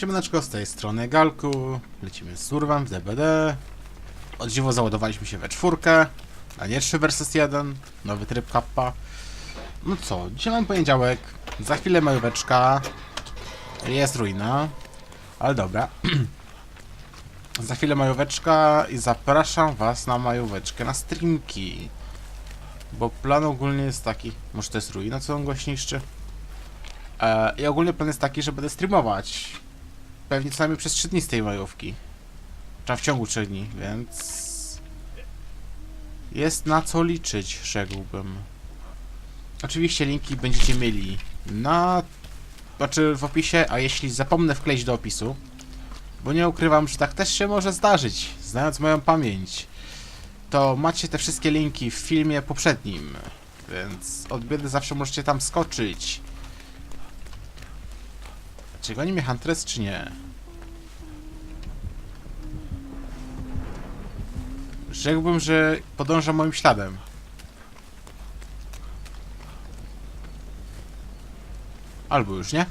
Siemaneczko, z tej strony Galku. Lecimy z Surwem w DBD. Od dziwo załadowaliśmy się we czwórkę, a nie 3 vs 1. Nowy tryb kappa. No co, dzisiaj mamy poniedziałek. Za chwilę majóweczka. Jest ruina. Ale dobra. za chwilę majóweczka i zapraszam was na majóweczkę, na streamki. Bo plan ogólnie jest taki, może to jest ruina, co on głośniej niszczy? E, I ogólnie plan jest taki, że będę streamować. Pewnie co najmniej przez 3 dni z tej majówki. Czy w ciągu 3 dni, więc... Jest na co liczyć, rzekłbym. Oczywiście linki będziecie mieli na... Znaczy w opisie, a jeśli zapomnę wkleić do opisu, bo nie ukrywam, że tak też się może zdarzyć, znając moją pamięć, to macie te wszystkie linki w filmie poprzednim, więc od biedy zawsze możecie tam skoczyć. Czy goni mnie Huntress, czy nie? Rzekłbym, że podąża moim śladem. Albo już nie.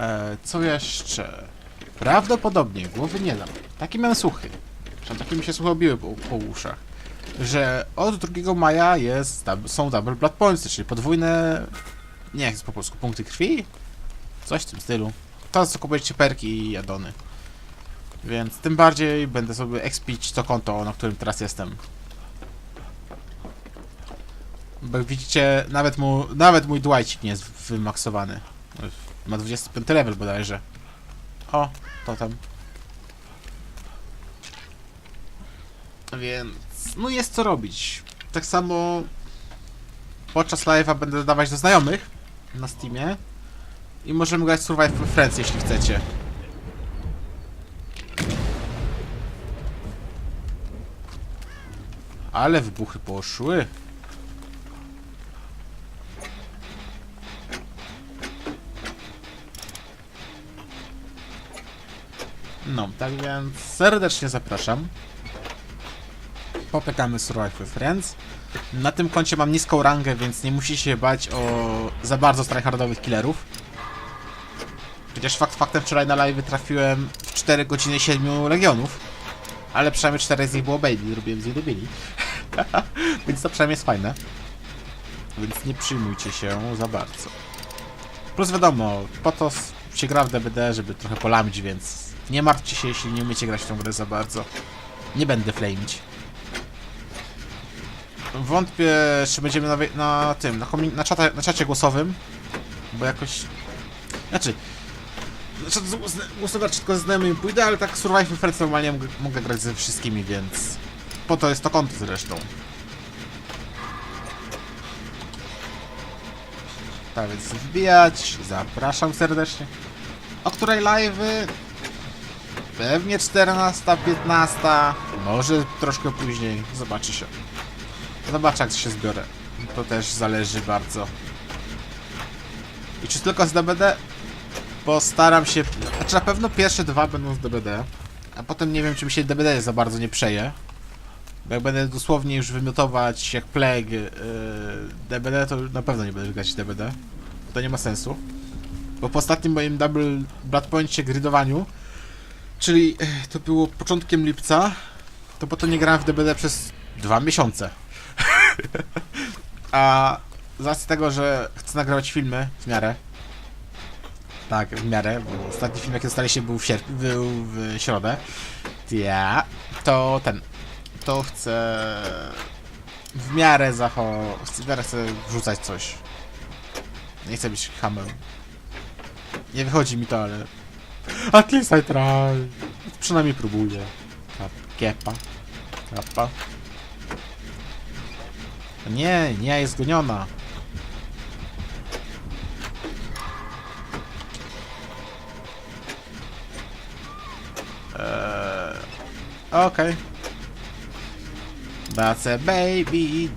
E, co jeszcze? Prawdopodobnie głowy nie dam. Takie miałem słuchy. Zresztą takie mi się słuchy obiły po, po uszach. Że od 2 maja jest, są double blood points, czyli podwójne... Nie, jak jest po polsku, punkty krwi? Coś w tym stylu. To co kupujecie perki i addony. Więc tym bardziej będę sobie expić to konto, na którym teraz jestem. Bo jak widzicie, nawet, mu, nawet mój Dwightik nie jest wymaksowany. Ma 25 level bodajże. O, to tam. Więc, no jest co robić. Tak samo podczas live'a będę dawać do znajomych na Steamie. I możemy grać Survive Friends, jeśli chcecie. Ale wybuchy poszły. No, tak więc serdecznie zapraszam. Popykamy Survive with Friends. Na tym koncie mam niską rangę, więc nie musicie się bać o za bardzo tryhardowych killerów. Chociaż fakt faktem wczoraj na live trafiłem w 4 godziny 7 legionów. Ale przynajmniej 4 z nich było baby, robiłem z nich debili. Więc to przynajmniej jest fajne. Więc nie przyjmujcie się za bardzo. Plus wiadomo, po to się gra w DBD, żeby trochę polamić, więc nie martwcie się, jeśli nie umiecie grać w tą grę za bardzo. Nie będę flamić. Wątpię, czy będziemy na, na tym, na, na, czata, na czacie głosowym, bo jakoś... Znaczy, znaczy z- głosować tylko ze znajomymi pójdę, ale tak Survive with Friends normalnie mogę grać ze wszystkimi, więc... Po to jest to konto zresztą. Tak więc wbijać, zapraszam serdecznie. O której live'y? Pewnie 14, 15, może troszkę później, zobaczy się. Zobaczę jak się zbiorę. To też zależy bardzo. I czy tylko z DBD? Postaram się, znaczy na pewno pierwsze dwa będą z DBD, a potem nie wiem czy mi się DBD za bardzo nie przeje. Jak będę dosłownie już wymiotować jak plague yy, DBD, to na pewno nie będę grać DBD. To nie ma sensu. Bo po ostatnim moim double blood poincie grydowaniu, czyli yy, to było początkiem lipca, to po to nie grałem w DBD przez dwa miesiące. A z racji tego, że chcę nagrywać filmy w miarę, tak, w miarę, bo ostatni film jaki dostaliście był w, sierp- był w środę, ja, to ten, to chcę w miarę zacho... w miarę chcę wrzucać coś. Nie chcę być hamem. Nie wychodzi mi to, ale... At least I try. Przynajmniej próbuję. Kap, kiepa. Kapa. Nie, nie, jest goniona. Eee, Okej. That's a baby.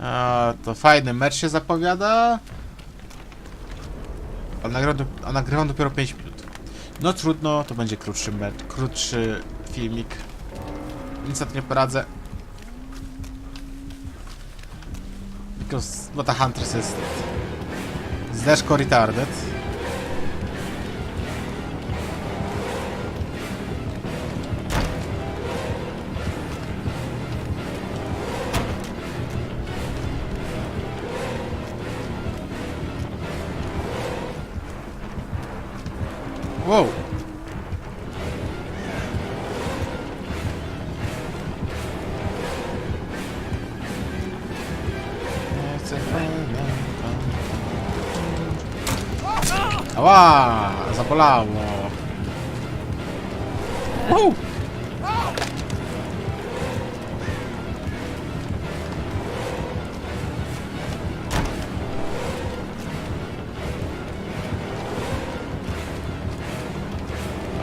A, to fajny mecz się zapowiada. A nagrywam, a nagrywam dopiero 5 minut. No trudno, to będzie krótszy mecz, krótszy filmik. Nic nie poradzę. Because what a huntress is Zdeszko retarded. Whoa. Ała! Zapolało! Uh.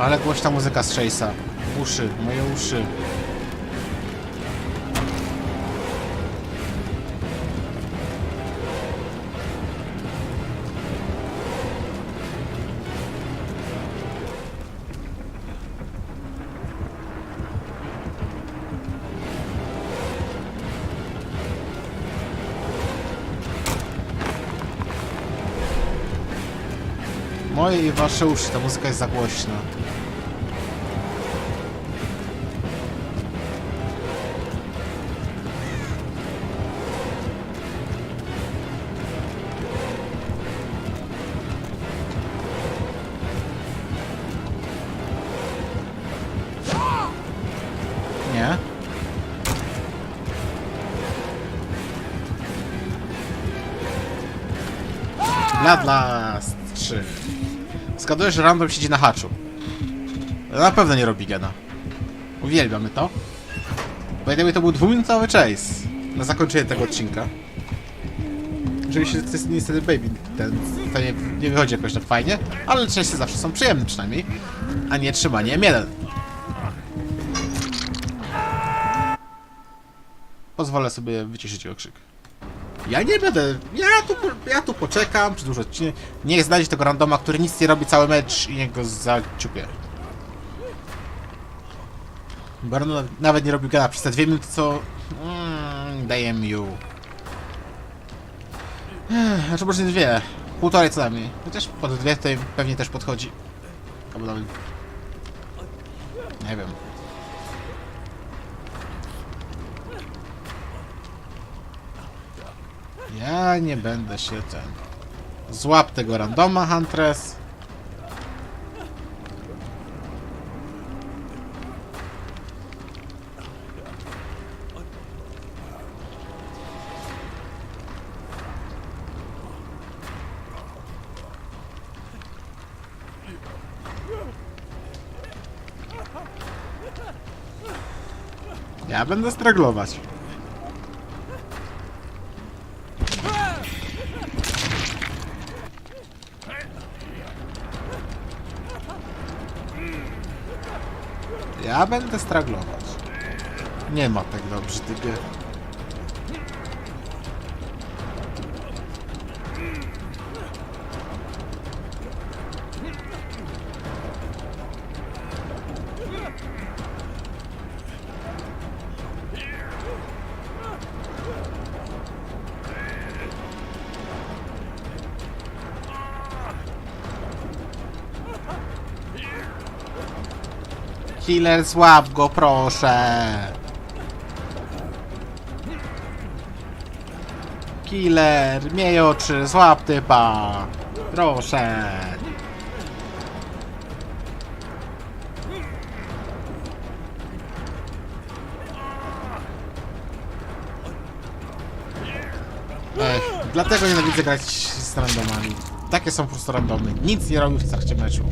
Ale głośna muzyka z Chase'a. Uszy, moje uszy. Moje i wasze uszy, ta muzyka jest za głośna. Bloodlust 3. Zgaduję, że random siedzi na haczu. Na pewno nie robi gena. Uwielbiamy to. Pamiętajmy, to był dwuminutowy chase na zakończenie tego odcinka. Oczywiście to jest niestety baby, ten, to nie, nie wychodzi jakoś tak fajnie, ale częściej zawsze są przyjemne przynajmniej, a nie trzymanie M1. Pozwolę sobie wyciszyć jego krzyk. Ja nie będę. Ja tu, ja tu poczekam, przedłużę odcinek. Niech znajdzie tego randoma, który nic nie robi cały mecz i niech go zaciupie. Baron nawet nie robił gana przez te dwie minuty, co... Mm, daję you. Ech, Znaczy może nie dwie. Półtorej co najmniej. Chociaż pod dwie tutaj pewnie też podchodzi. Albo nawet... Nie wiem. Ja nie będę się ten... Złap tego randoma, Huntress. Ja będę straglować. Ja będę straglować. Nie ma tak dobrze, typie. Killer, złap go, proszę. Killer, miej oczy, złap typa. Proszę. Ech, dlatego nienawidzę grać z randomami. Takie są po prostu randomy. Nic nie robił w trakcie meczu.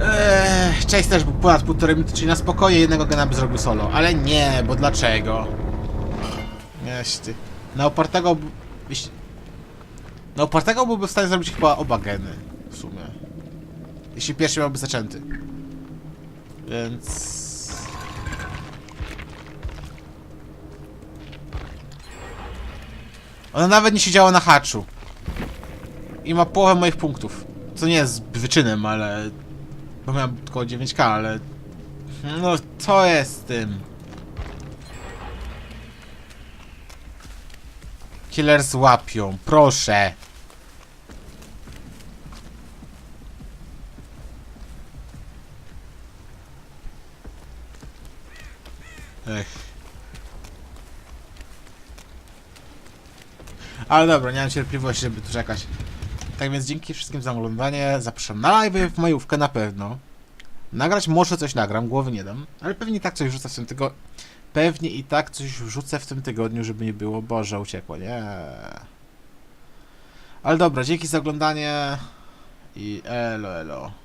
Eee, Chase też był ponad półtorej minuty, czyli na spokojnie jednego gena by zrobił solo. Ale nie, bo dlaczego? Jeśli. Na opartego... Na opartego byłby w stanie zrobić chyba oba geny. W sumie. Jeśli pierwszy miałby zaczęty. Więc... Ona nawet nie siedziała na haczu. I ma połowę moich punktów. Co nie jest wyczynem, ale... Bo miałem tylko 9k, ale... No, co jest z tym? Killer złapią, proszę. Ech. Ale dobra, nie mam cierpliwości, żeby tu czekać. Tak więc dzięki wszystkim za oglądanie. Zapraszam na live w majówkę na pewno. Nagrać może coś nagram, głowy nie dam, ale pewnie i tak coś wrzucę w tym tygodniu. Pewnie i tak coś wrzucę w tym tygodniu, żeby nie było. Boże, uciekło, nie. Ale dobra, dzięki za oglądanie i elo, elo.